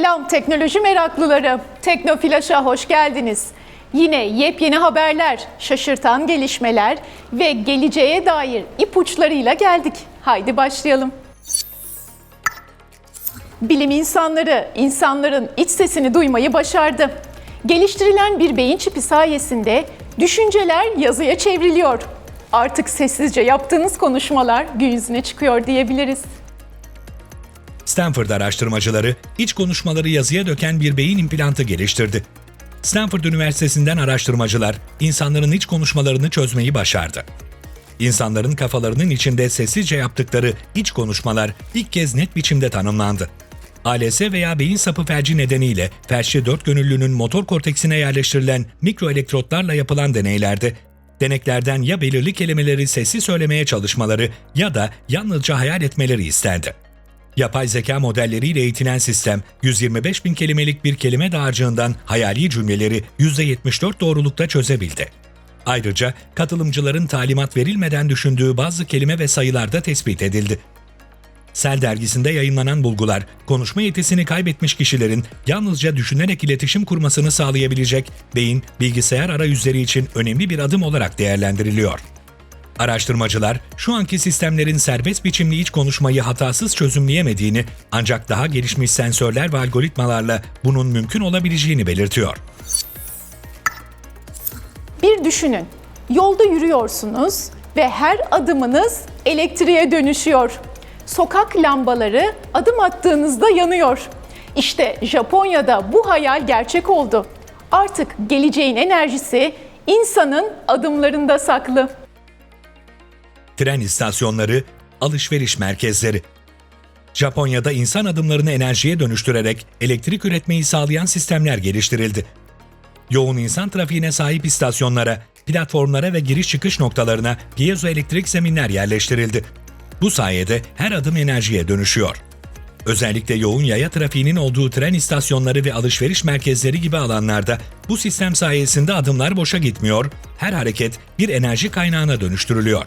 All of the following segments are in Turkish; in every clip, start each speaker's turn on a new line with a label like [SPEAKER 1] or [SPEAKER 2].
[SPEAKER 1] Selam teknoloji meraklıları. Teknoflaş'a hoş geldiniz. Yine yepyeni haberler, şaşırtan gelişmeler ve geleceğe dair ipuçlarıyla geldik. Haydi başlayalım. Bilim insanları insanların iç sesini duymayı başardı. Geliştirilen bir beyin çipi sayesinde düşünceler yazıya çevriliyor. Artık sessizce yaptığınız konuşmalar gün yüzüne çıkıyor diyebiliriz.
[SPEAKER 2] Stanford araştırmacıları iç konuşmaları yazıya döken bir beyin implantı geliştirdi. Stanford Üniversitesi'nden araştırmacılar insanların iç konuşmalarını çözmeyi başardı. İnsanların kafalarının içinde sessizce yaptıkları iç konuşmalar ilk kez net biçimde tanımlandı. ALS veya beyin sapı felci nedeniyle felçli dört gönüllünün motor korteksine yerleştirilen mikroelektrotlarla yapılan deneylerde deneklerden ya belirli kelimeleri sessiz söylemeye çalışmaları ya da yalnızca hayal etmeleri istendi. Yapay zeka modelleriyle eğitilen sistem, 125 bin kelimelik bir kelime dağarcığından hayali cümleleri %74 doğrulukta çözebildi. Ayrıca katılımcıların talimat verilmeden düşündüğü bazı kelime ve sayılar da tespit edildi. Sel dergisinde yayınlanan bulgular, konuşma yetisini kaybetmiş kişilerin yalnızca düşünerek iletişim kurmasını sağlayabilecek beyin, bilgisayar arayüzleri için önemli bir adım olarak değerlendiriliyor. Araştırmacılar şu anki sistemlerin serbest biçimli iç konuşmayı hatasız çözümleyemediğini ancak daha gelişmiş sensörler ve algoritmalarla bunun mümkün olabileceğini belirtiyor.
[SPEAKER 1] Bir düşünün. Yolda yürüyorsunuz ve her adımınız elektriğe dönüşüyor. Sokak lambaları adım attığınızda yanıyor. İşte Japonya'da bu hayal gerçek oldu. Artık geleceğin enerjisi insanın adımlarında saklı.
[SPEAKER 2] Tren istasyonları, alışveriş merkezleri. Japonya'da insan adımlarını enerjiye dönüştürerek elektrik üretmeyi sağlayan sistemler geliştirildi. Yoğun insan trafiğine sahip istasyonlara, platformlara ve giriş çıkış noktalarına piezoelektrik zeminler yerleştirildi. Bu sayede her adım enerjiye dönüşüyor. Özellikle yoğun yaya trafiğinin olduğu tren istasyonları ve alışveriş merkezleri gibi alanlarda bu sistem sayesinde adımlar boşa gitmiyor, her hareket bir enerji kaynağına dönüştürülüyor.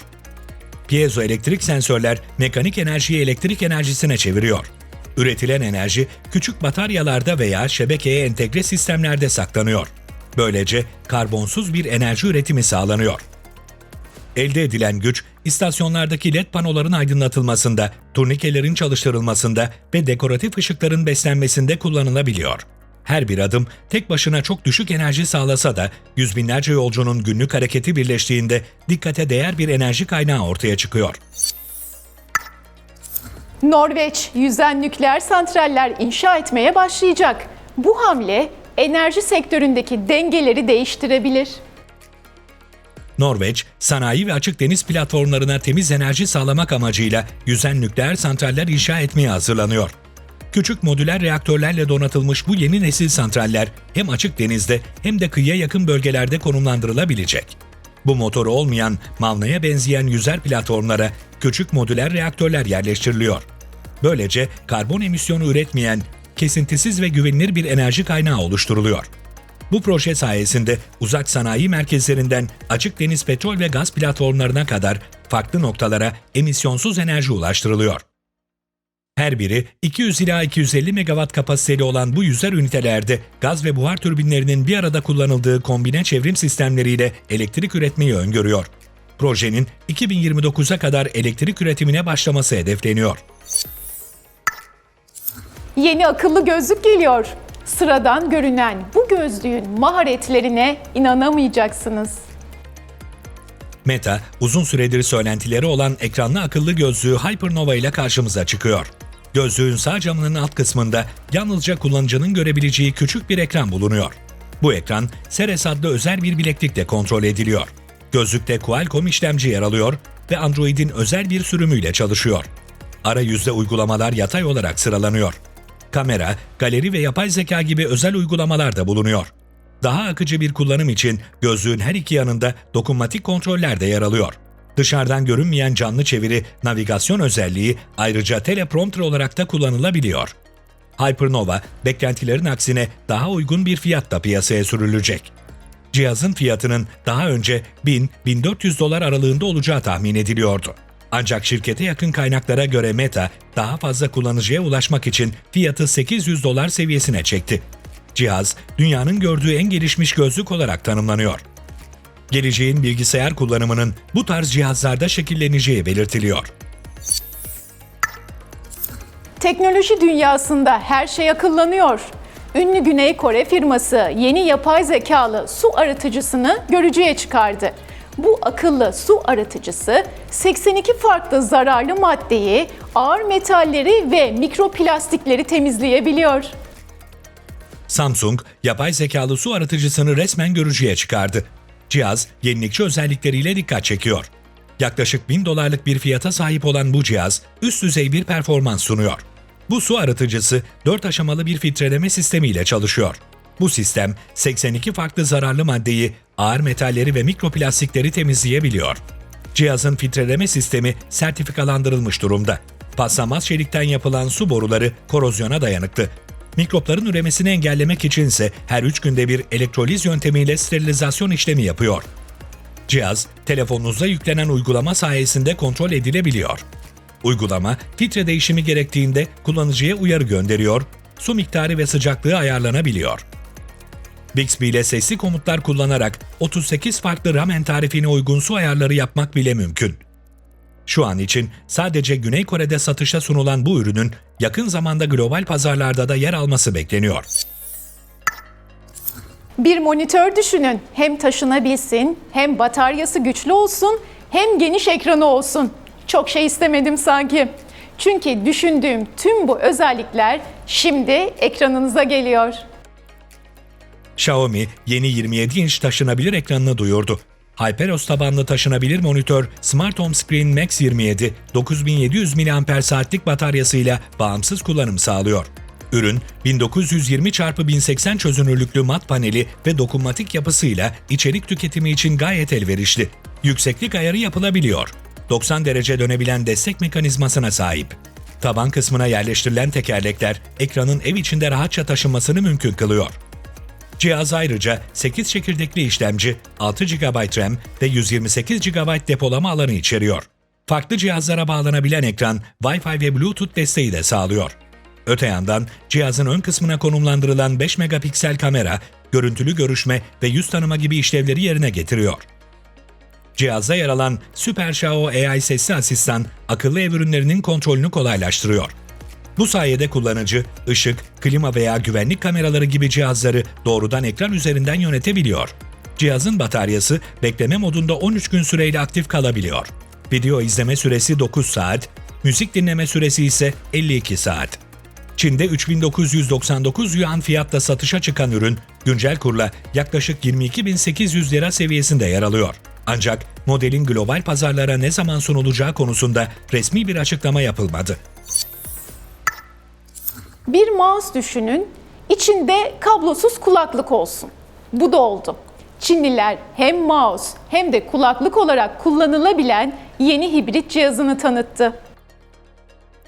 [SPEAKER 2] Piezoelektrik sensörler mekanik enerjiyi elektrik enerjisine çeviriyor. Üretilen enerji küçük bataryalarda veya şebekeye entegre sistemlerde saklanıyor. Böylece karbonsuz bir enerji üretimi sağlanıyor. Elde edilen güç, istasyonlardaki led panoların aydınlatılmasında, turnikelerin çalıştırılmasında ve dekoratif ışıkların beslenmesinde kullanılabiliyor. Her bir adım tek başına çok düşük enerji sağlasa da yüz binlerce yolcunun günlük hareketi birleştiğinde dikkate değer bir enerji kaynağı ortaya çıkıyor.
[SPEAKER 1] Norveç yüzen nükleer santraller inşa etmeye başlayacak. Bu hamle enerji sektöründeki dengeleri değiştirebilir.
[SPEAKER 2] Norveç, sanayi ve açık deniz platformlarına temiz enerji sağlamak amacıyla yüzen nükleer santraller inşa etmeye hazırlanıyor. Küçük modüler reaktörlerle donatılmış bu yeni nesil santraller hem açık denizde hem de kıyıya yakın bölgelerde konumlandırılabilecek. Bu motoru olmayan, mavnaya benzeyen yüzer platformlara küçük modüler reaktörler yerleştiriliyor. Böylece karbon emisyonu üretmeyen, kesintisiz ve güvenilir bir enerji kaynağı oluşturuluyor. Bu proje sayesinde uzak sanayi merkezlerinden açık deniz petrol ve gaz platformlarına kadar farklı noktalara emisyonsuz enerji ulaştırılıyor. Her biri 200 ila 250 megawatt kapasiteli olan bu yüzer ünitelerde gaz ve buhar türbinlerinin bir arada kullanıldığı kombine çevrim sistemleriyle elektrik üretmeyi öngörüyor. Projenin 2029'a kadar elektrik üretimine başlaması hedefleniyor.
[SPEAKER 1] Yeni akıllı gözlük geliyor. Sıradan görünen bu gözlüğün maharetlerine inanamayacaksınız.
[SPEAKER 2] Meta, uzun süredir söylentileri olan ekranlı akıllı gözlüğü Hypernova ile karşımıza çıkıyor. Gözlüğün sağ camının alt kısmında yalnızca kullanıcının görebileceği küçük bir ekran bulunuyor. Bu ekran Ceres adlı özel bir bileklikle kontrol ediliyor. Gözlükte Qualcomm işlemci yer alıyor ve Android'in özel bir sürümüyle çalışıyor. Arayüzde uygulamalar yatay olarak sıralanıyor. Kamera, galeri ve yapay zeka gibi özel uygulamalar da bulunuyor. Daha akıcı bir kullanım için gözlüğün her iki yanında dokunmatik kontroller de yer alıyor. Dışarıdan görünmeyen canlı çeviri, navigasyon özelliği ayrıca teleprompter olarak da kullanılabiliyor. Hypernova, beklentilerin aksine daha uygun bir fiyatla piyasaya sürülecek. Cihazın fiyatının daha önce 1000-1400 dolar aralığında olacağı tahmin ediliyordu. Ancak şirkete yakın kaynaklara göre Meta daha fazla kullanıcıya ulaşmak için fiyatı 800 dolar seviyesine çekti. Cihaz dünyanın gördüğü en gelişmiş gözlük olarak tanımlanıyor. Geleceğin bilgisayar kullanımının bu tarz cihazlarda şekilleneceği belirtiliyor.
[SPEAKER 1] Teknoloji dünyasında her şey akıllanıyor. Ünlü Güney Kore firması yeni yapay zekalı su arıtıcısını görücüye çıkardı. Bu akıllı su arıtıcısı 82 farklı zararlı maddeyi, ağır metalleri ve mikroplastikleri temizleyebiliyor.
[SPEAKER 2] Samsung, yapay zekalı su arıtıcısını resmen görücüye çıkardı. Cihaz, yenilikçi özellikleriyle dikkat çekiyor. Yaklaşık 1000 dolarlık bir fiyata sahip olan bu cihaz, üst düzey bir performans sunuyor. Bu su arıtıcısı 4 aşamalı bir filtreleme sistemiyle çalışıyor. Bu sistem 82 farklı zararlı maddeyi, ağır metalleri ve mikroplastikleri temizleyebiliyor. Cihazın filtreleme sistemi sertifikalandırılmış durumda. Paslanmaz çelikten yapılan su boruları korozyona dayanıklı. Mikropların üremesini engellemek içinse her 3 günde bir elektroliz yöntemiyle sterilizasyon işlemi yapıyor. Cihaz, telefonunuza yüklenen uygulama sayesinde kontrol edilebiliyor. Uygulama, filtre değişimi gerektiğinde kullanıcıya uyarı gönderiyor, su miktarı ve sıcaklığı ayarlanabiliyor. Bixby ile sesli komutlar kullanarak 38 farklı ramen tarifine uygun su ayarları yapmak bile mümkün. Şu an için sadece Güney Kore'de satışa sunulan bu ürünün yakın zamanda global pazarlarda da yer alması bekleniyor.
[SPEAKER 1] Bir monitör düşünün. Hem taşınabilsin, hem bataryası güçlü olsun, hem geniş ekranı olsun. Çok şey istemedim sanki. Çünkü düşündüğüm tüm bu özellikler şimdi ekranınıza geliyor.
[SPEAKER 2] Xiaomi yeni 27 inç taşınabilir ekranını duyurdu. HyperOS tabanlı taşınabilir monitör Smart Home Screen Max 27 9700 mAh'lik bataryasıyla bağımsız kullanım sağlıyor. Ürün 1920 x 1080 çözünürlüklü mat paneli ve dokunmatik yapısıyla içerik tüketimi için gayet elverişli. Yükseklik ayarı yapılabiliyor. 90 derece dönebilen destek mekanizmasına sahip. Taban kısmına yerleştirilen tekerlekler ekranın ev içinde rahatça taşınmasını mümkün kılıyor. Cihaz ayrıca 8 çekirdekli işlemci, 6 GB RAM ve 128 GB depolama alanı içeriyor. Farklı cihazlara bağlanabilen ekran, Wi-Fi ve Bluetooth desteği de sağlıyor. Öte yandan cihazın ön kısmına konumlandırılan 5 megapiksel kamera, görüntülü görüşme ve yüz tanıma gibi işlevleri yerine getiriyor. Cihazda yer alan Super Xiao AI sesli asistan, akıllı ev ürünlerinin kontrolünü kolaylaştırıyor. Bu sayede kullanıcı, ışık, klima veya güvenlik kameraları gibi cihazları doğrudan ekran üzerinden yönetebiliyor. Cihazın bataryası bekleme modunda 13 gün süreyle aktif kalabiliyor. Video izleme süresi 9 saat, müzik dinleme süresi ise 52 saat. Çin'de 3999 yuan fiyatla satışa çıkan ürün, güncel kurla yaklaşık 22.800 lira seviyesinde yer alıyor. Ancak modelin global pazarlara ne zaman sunulacağı konusunda resmi bir açıklama yapılmadı.
[SPEAKER 1] Bir mouse düşünün, içinde kablosuz kulaklık olsun. Bu da oldu. Çinliler hem mouse hem de kulaklık olarak kullanılabilen yeni hibrit cihazını tanıttı.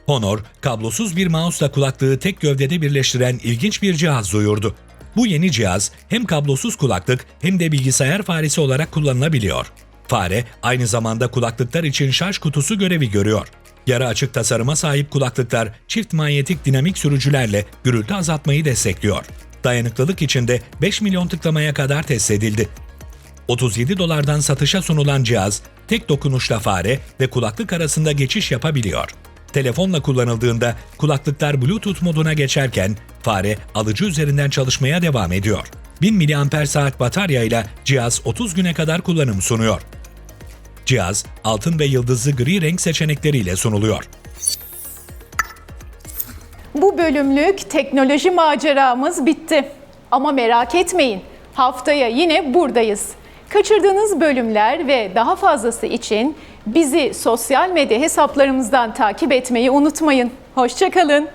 [SPEAKER 2] Honor, kablosuz bir mouse'la kulaklığı tek gövdede birleştiren ilginç bir cihaz duyurdu. Bu yeni cihaz hem kablosuz kulaklık hem de bilgisayar faresi olarak kullanılabiliyor. Fare aynı zamanda kulaklıklar için şarj kutusu görevi görüyor. Yarı açık tasarıma sahip kulaklıklar çift manyetik dinamik sürücülerle gürültü azaltmayı destekliyor. Dayanıklılık için de 5 milyon tıklamaya kadar test edildi. 37 dolardan satışa sunulan cihaz tek dokunuşla fare ve kulaklık arasında geçiş yapabiliyor. Telefonla kullanıldığında kulaklıklar Bluetooth moduna geçerken fare alıcı üzerinden çalışmaya devam ediyor. 1000 mAh bataryayla cihaz 30 güne kadar kullanım sunuyor. Cihaz altın ve yıldızlı gri renk seçenekleriyle sunuluyor.
[SPEAKER 1] Bu bölümlük teknoloji maceramız bitti. Ama merak etmeyin. Haftaya yine buradayız. Kaçırdığınız bölümler ve daha fazlası için bizi sosyal medya hesaplarımızdan takip etmeyi unutmayın. Hoşçakalın.